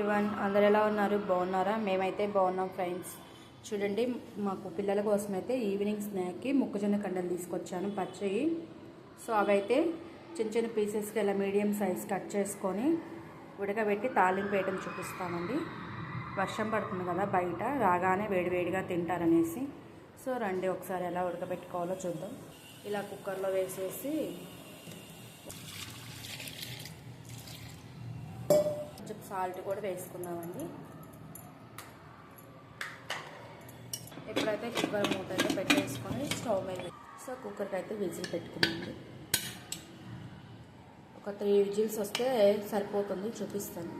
One అందరు ఎలా ఉన్నారు? బాగున్నారా? మేమైతే బాగున్నాం ఫ్రెండ్స్ చూడండి మాకు పిల్లల కోసం అయితే ఈవినింగ్ స్నాక్కి మొక్కజొన్న కండలు తీసుకొచ్చాను పచ్చయి. సో అవైతే చిన్న చిన్న పీసెస్కి ఇలా మీడియం సైజ్ కట్ చేసుకొని ఉడకబెట్టి తాలింపు వేయడం చూపిస్తామండి. వర్షం పడుతుంది కదా బయట రాగానే వేడివేడిగా తింటారనేసి. సో రండి ఒకసారి ఎలా ఉడకబెట్టుకోవాలో చూద్దాం. ఇలా కుక్కర్లో వేసేసి కొంచెం సాల్ట్ కూడా వేసుకుందామండి. ఎప్పుడైతే కుక్కర్ మూత అయితే పెట్టేసుకొని స్టవ్ మీద సో కుక్కర్కి అయితే విజిల్ పెట్టుకున్నాండి ఒక త్రీ విజిల్స్ వస్తే సరిపోతుంది చూపిస్తాను.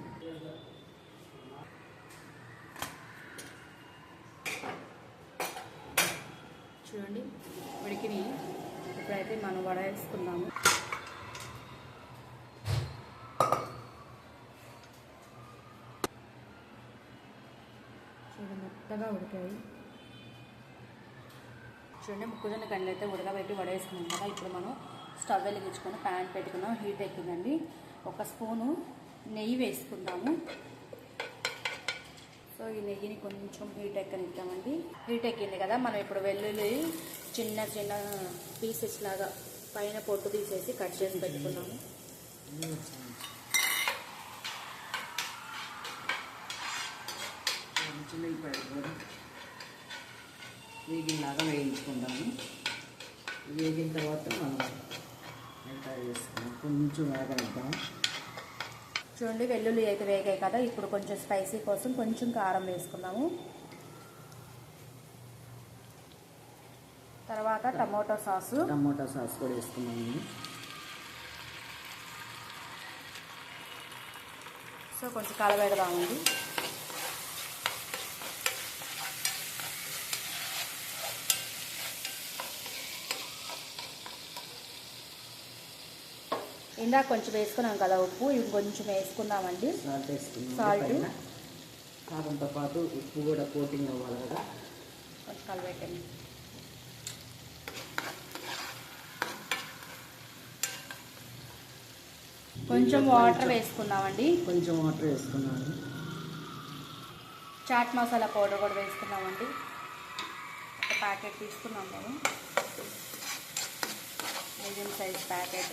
చూడండి ఉడికిని ఇప్పుడైతే మనం వడ వేసుకుందాము చూడండి మెత్తగా ఉడికాయి. చూడండి మొక్కజొన్న కండ్లు అయితే ఉడకబెట్టి వడేసుకున్నాం కదా. ఇప్పుడు మనం స్టవ్ వెలిగించుకొని ప్యాన్ పెట్టుకున్నాం. హీట్ ఎక్కిందండి. ఒక స్పూను నెయ్యి వేసుకుందాము. సో ఈ నెయ్యిని కొంచెం హీట్ ఎక్కనిద్దామండి. హీట్ ఎక్కింది కదా మనం ఇప్పుడు వెల్లుల్లి చిన్న చిన్న పీసెస్ లాగా పైన పొట్టు తీసేసి కట్ చేసి పెట్టుకున్నాము వేగినలాగా వేయించుకుందాము. వేగిన తర్వాత మనం ఎంత వేసుకున్నాం కొంచెం వేగనిద్దాం. చూడండి వెల్లుల్లి అయితే వేగాయి కదా. ఇప్పుడు కొంచెం స్పైసీ కోసం కొంచెం కారం వేసుకుందాము. తర్వాత టమాటో సాసు. టమోటా సాస్ కూడా వేసుకున్నాము సో కొంచెం కలబెడదామండి ఇందాక కొంచెం వేసుకున్నాం కదా ఉప్పు ఇవి కొంచెం వేసుకుందామండి. సాల్ట్ వేసుకున్నాం. Salt. పైన కారంతో పాటు ఉప్పు కూడా కోటింగ్ అవ్వాలి కదా. కొంచెం కలబెట్టండి కొంచెం వాటర్ వేసుకుందామండి. కొంచెం వాటర్ వేసుకున్నాము చాట్ మసాలా పౌడర్ కూడా వేసుకున్నామండి ఒక ప్యాకెట్ తీసుకున్నాం మేము మీడియం సైజ్ ప్యాకెట్.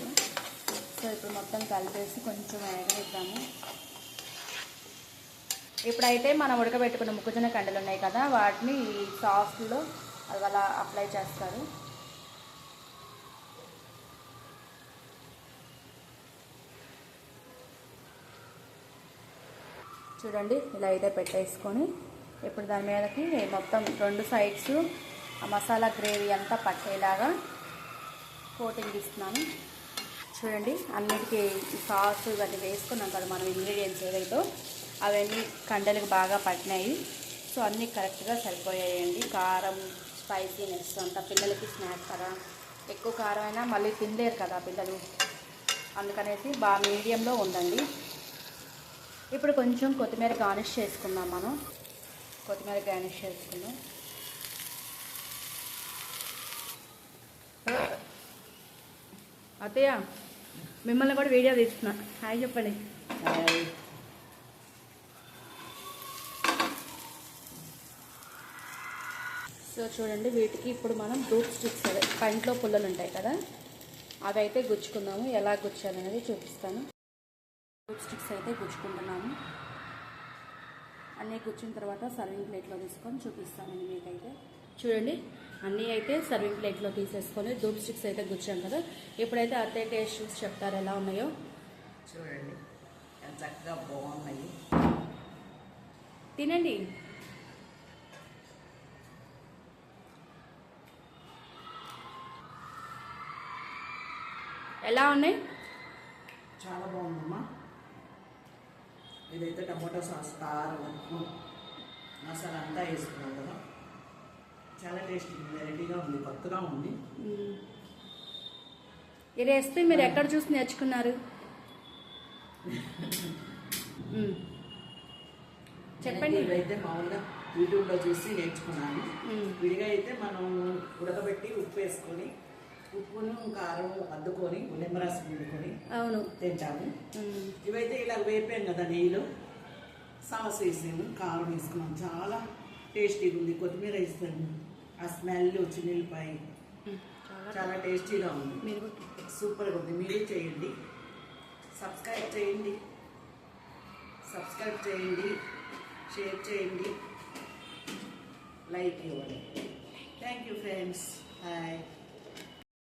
సో ఇప్పుడు మొత్తం కలిపేసి కొంచెం వేగనిద్దాము. ఇప్పుడైతే మనం ఉడకబెట్టుకున్న ముక్కజొన్న కండలు ఉన్నాయి కదా వాటిని ఈ సాస్లో అలా అప్లై చేస్తారు. చూడండి ఇలా అయితే పెట్టేసుకొని ఇప్పుడు దాని మీదకి మొత్తం రెండు సైడ్స్ ఆ మసాలా గ్రేవీ అంతా పట్టేలాగా కోటింగ్ ఇస్తున్నాను. చూడండి అన్నిటికీ సాస్ ఇవన్నీ వేసుకున్నాం కదా మనం ఇంగ్రీడియంట్స్ ఏవైతే అవన్నీ కండలకు బాగా పట్టినాయి. సో అన్నీ కరెక్ట్గా సరిపోయాయండి. కారం స్పైసీనెస్ అంతా పిల్లలకి స్నాక్ కదా. ఎక్కువ కారం అయినా మళ్ళీ తినలేరు కదా పిల్లలు. అందుకనేసి బాగా మీడియంలో ఉండండి. ఇప్పుడు కొంచెం కొత్తిమీర గార్నిష్ చేసుకుందాం మనం. కొత్తిమీర గార్నిష్ చేసుకుందాం. అత్తయ్య మిమ్మల్ని కూడా వీడియో తీస్తున్నా. హాయ్ చెప్పండి. హాయ్. సో చూడండి వీటికి ఇప్పుడు మనం డూప్ స్టిక్స్ అదే పంట్లో పుల్లలు ఉంటాయి కదా అవి అయితే గుచ్చుకుందాము. ఎలా గుచ్చాలనేది చూపిస్తాను. డూప్ స్టిక్స్ అయితే గుచ్చుకుంటున్నాము. అన్నీ గుచ్చిన తర్వాత సర్వింగ్ ప్లేట్లో తీసుకొని చూపిస్తానండి మీకైతే. చూడండి. అన్నీ అయితే సర్వింగ్ ప్లేట్లో తీసేసుకొని డూప్ స్టిక్స్ అయితే గుచ్చాం కదా. ఇప్పుడైతే అత్తయ్య టేస్ట్ చూసి చెప్తారు ఎలా ఉన్నాయో. చూడండి. చక్కగా బాగున్నాయి. తినండి. ఎలా ఉన్నాయి? చాలా బాగుందమ్మా. ఇదైతే టమాటో సాస్ కారం మసాలా అంతా వేసుకున్నాం కదా. చాలా టేస్టీ వెరైటీగా ఉంది కొత్తగా ఉంది. రెసిపీ మీరు ఎక్కడ చూసి నేర్చుకున్నారు. చెప్పండి. ఇదైతే మామూలుగా యూట్యూబ్లో చూసి నేర్చుకున్నాను. విడిగా అయితే మనం ఉడకబెట్టి ఉప్పు వేసుకొని ఉప్పును కారం అద్దుకొని నిమ్మరసం పిండుకొని అవును. తింటాము. ఇవైతే ఇలా వేపాం కదా నెయ్యిలో. సాస్ వేసాము కారం వేసుకున్నాం. చాలా టేస్టీగా ఉంది కొత్తిమీర వేస్తాము ఆ స్మెల్ చిన్నిల్లిపాయ చాలా టేస్టీగా ఉంది. సూపర్గా ఉంది. మీరు చేయండి. సబ్స్క్రైబ్ చేయండి. సబ్స్క్రైబ్ చేయండి. షేర్ చేయండి. లైక్ ఇవ్వండి. Thank you friends bye